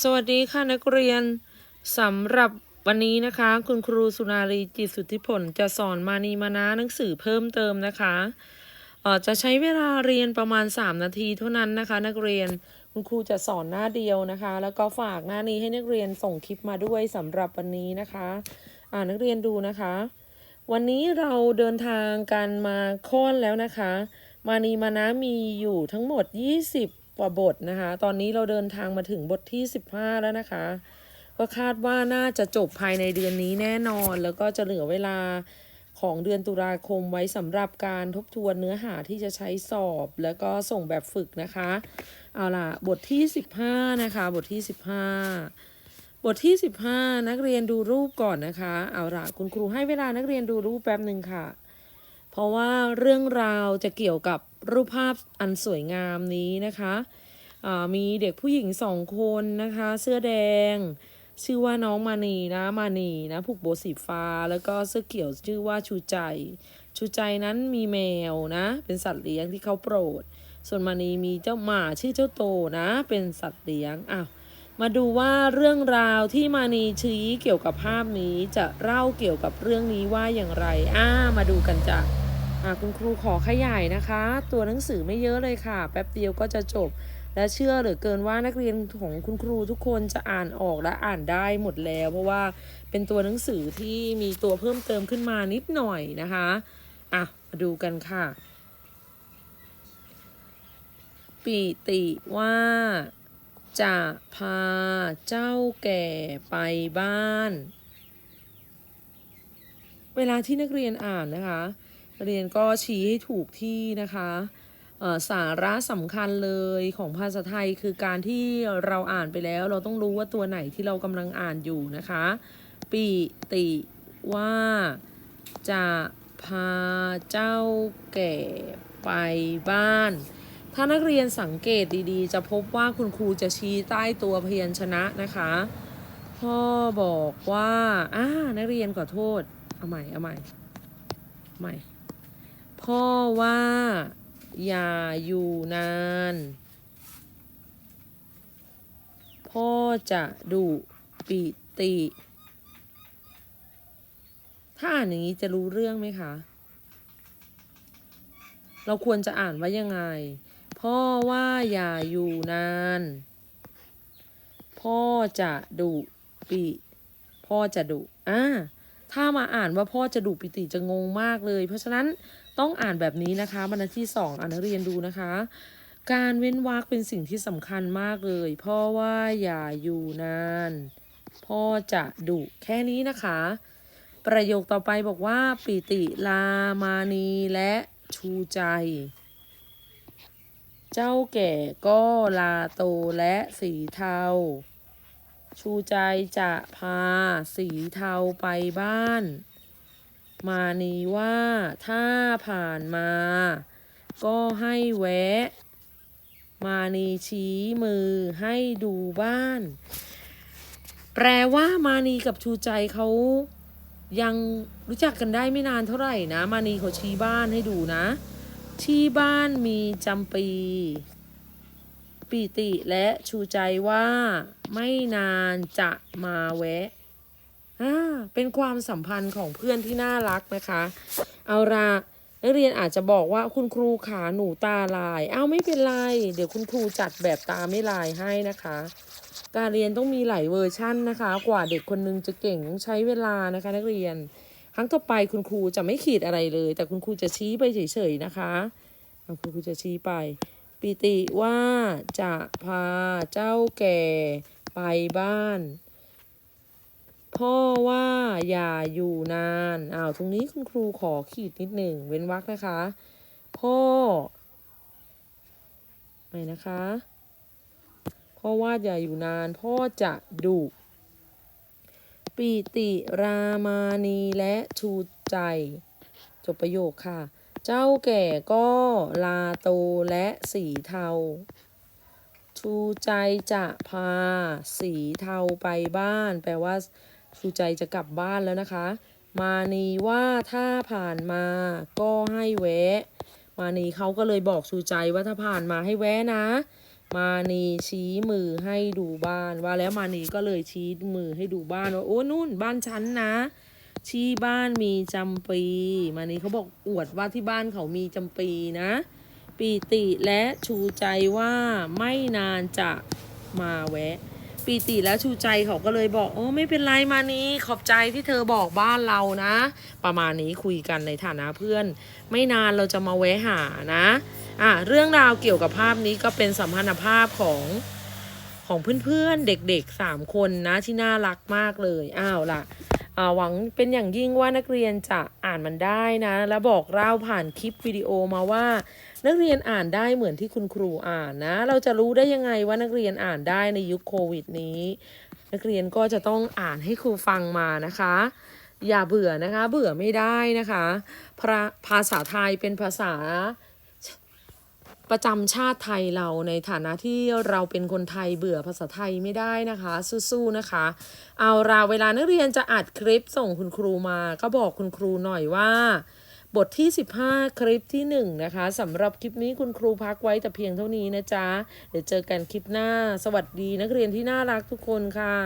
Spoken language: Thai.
สวัสดีค่ะนักเรียนสำหรับวันนี้นะคะ คุณครูสุนารีจิตสุทธิผลจะสอนมานีมานะหนังสือเพิ่มเติมนะคะเออจะใช้เวลาเรียนประมาณ 3 นาทีเท่านั้นนะคะ นักเรียนคุณครูจะสอนหน้าเดียวนะคะ แล้วก็ฝากหน้านี้ให้นักเรียนส่งคลิปมาด้วยสำหรับวันนี้นะคะอ่านักเรียนดูนะคะ วันนี้เราเดินทางกันมาค่อนแล้วนะคะ มานีมานะมีอยู่ทั้งหมด 20 กว่าบทนะคะ ตอนนี้เราเดินทางมาถึงบทที่ 15 แล้วนะคะ ก็คาดว่าน่าจะจบภายในเดือนนี้แน่นอน แล้วก็จะเหลือเวลาของเดือนตุลาคมไว้สำหรับการทบทวนเนื้อหาที่จะใช้สอบ แล้วก็ส่งแบบฝึกนะคะ เอาล่ะ บทที่ 15 นะคะ บทที่ 15 บทที่ 15 นักเรียนดูรูปก่อนนะคะ เอาล่ะ คุณครูให้เวลานักเรียนดูรูปแป๊บหนึ่งค่ะ เพราะว่าเรื่องราวจะเกี่ยวกับรูปภาพอันสวยงามนี้นะคะอ่ามีเด็กผู้หญิงสองคนนะคะ เสื้อแดง ชื่อว่าน้องมานีนะมานีนะผูกโบสีฟ้า แล้วก็เสื้อเขียวชื่อว่าชูใจ ชูใจนั้นมีแมวนะ เป็นสัตว์เลี้ยงที่เขาโปรด ส่วนมานีมีเจ้าหมาชื่อเจ้าโตนะ เป็นสัตว์เลี้ยงอ้าวมาดูว่าเรื่องราวที่มานีชี้เกี่ยวกับภาพนี้จะเล่าเกี่ยวกับเรื่องนี้ว่าอย่างไร อ้า มาดูกันจ้ะ คุณครูขอขยายนะคะ ตัวหนังสือไม่เยอะเลยค่ะ แป๊บเดียวก็จะจบ และเชื่อเหลือเกินว่านักเรียนของคุณครูทุกคนจะอ่านออกและอ่านได้หมดแล้ว เพราะว่าเป็นตัวหนังสือที่มีตัวเพิ่มเติมขึ้นมานิดหน่อยนะคะอะมาดูกันค่ะ ปิติว่าจะพาเจ้าแก่ไปบ้าน เวลาที่นักเรียนอ่านนะคะ เรียนก็ชี้ให้ถูกที่นะคะสาระสำคัญเลยของภาษาไทยคือการที่เราอ่านไปแล้ว เราต้องรู้ว่าตัวไหนที่เรากำลังอ่านอยู่นะคะปิติว่าจะพาเจ้าแก่ไปบ้าน ถ้านักเรียนสังเกตดีๆ จะพบว่าคุณครูจะชี้ใต้ตัวพยัญชนะนะคะ พ่อบอกว่าอ่านักเรียนขอโทษ เอาใหม่ เอาใหม่ ใหม่ พ่อว่า อย่าอยู่นาน พ่อจะดุปิติ ถ้าอ่านอย่างนี้จะรู้เรื่องไหมคะ เราควรจะอ่านว่ายังไง พ่อว่าอย่าอยู่นาน พ่อจะดุปิพ่อจะดุอ่าถ้ามาอ่านว่าพ่อจะดุปิติจะงงมากเลย เพราะฉะนั้น ต้องอ่านแบบนี้นะคะบรรทัดที่สองอ่านนักเรียนดูนะคะ การเว้นวรรคเป็นสิ่งที่สำคัญมากเลยพ่อว่าอย่าอยู่นาน พ่อจะดุแค่นี้นะคะ ประโยคต่อไปบอกว่า ปิติลามานีและชูใจ เจ้าแก่ก็ลาโตและสีเทาชูใจจะพาสีเทาไปบ้าน มานีว่าถ้าผ่านมา ก็ให้แวะ มานีชี้มือให้ดูบ้าน แปลว่ามานีกับชูใจเขายังรู้จักกันได้ไม่นานเท่าไหร่นะ มานีเขาชี้บ้านให้ดูนะ ที่บ้านมีจำปีปิติและชูใจว่าไม่นานจะมาแวะ อ่าเป็นความสัมพันธ์ของเพื่อนที่น่ารักนะคะ เอาละนักเรียนอาจจะบอกว่าคุณครูขาหนูตาลาย เอาไม่เป็นไร เดี๋ยวคุณครูจัดแบบตาไม่ลายให้นะคะ การเรียนต้องมีหลายเวอร์ชั่นนะคะ กว่าเด็กคนนึงจะเก่งต้องใช้เวลานะคะ นักเรียน ครั้งต่อไปคุณครูจะไม่ขีดอะไรเลย แต่คุณครูจะชี้ไปเฉยๆนะคะคุณครูจะชี้ไป ปิติว่าจะพาเจ้าแก่ไปบ้าน พ่อว่าอย่าอยู่นานอ้าวตรงนี้คุณครูขอขีดนิดหนึ่งเว้นวรรคนะคะ พ่อไม่นะคะ พ่อว่าอย่าอยู่นาน พ่อจะดุปิติรามานีและชูใจ จบประโยคค่ะ เจ้าแก่ก็ลาโตและสีเทา ชูใจจะพาสีเทาไปบ้าน แปลว่า ชูใจจะกลับบ้านแล้วนะคะ มานีว่าถ้าผ่านมาก็ให้แวะ มานีเขาก็เลยบอกชูใจว่าถ้าผ่านมาให้แวะนะ มานีชี้มือให้ดูบ้านว่าแล้วมานีก็เลยชี้มือให้ดูบ้านว่าโอ้นู่นบ้านฉันนะที่บ้านมีจำปี มานีเขาบอกอวดว่าที่บ้านเขามีจำปีนะ ปีติและชูใจว่าไม่นานจะมาแวะ ปีติและชูใจเขาก็เลยบอกโอ้ไม่เป็นไรมานี้ขอบใจที่เธอบอกบ้านเรานะ ประมาณนี้คุยกันในฐานะเพื่อน ไม่นานเราจะมาแวะหานะอะเรื่องราวเกี่ยวกับภาพนี้ก็เป็นสัมพันธภาพของของเพื่อนๆเด็กๆสามคนนะที่น่ารักมากเลยอ้าวล่ะอ่าหวังเป็นอย่างยิ่งว่านักเรียนจะอ่านมันได้นะ และบอกเล่าผ่านคลิปวิดีโอมาว่า นักเรียนอ่านได้เหมือนที่คุณครูอ่านนะ เราจะรู้ได้ยังไงว่านักเรียนอ่านได้ในยุคโควิดนี้ นักเรียนก็จะต้องอ่านให้ครูฟังมานะคะ อย่าเบื่อนะคะ เบื่อไม่ได้นะคะพระภาษาไทยเป็นภาษาประจำชาติไทยเราในฐานะที่เราเป็นคนไทยเบื่อภาษาไทยไม่ได้นะคะ สู้ๆนะคะ เอาราเวลานักเรียนจะอัดคลิปส่งคุณครูมา ก็บอกคุณครูหน่อยว่า บทที่ 15 คลิปที่ 1 นะคะสำหรับคลิปนี้คุณครูพักไว้แต่เพียงเท่านี้นะจ๊ะ เดี๋ยวเจอกันคลิปหน้า สวัสดีนักเรียนที่น่ารักทุกคนค่ะ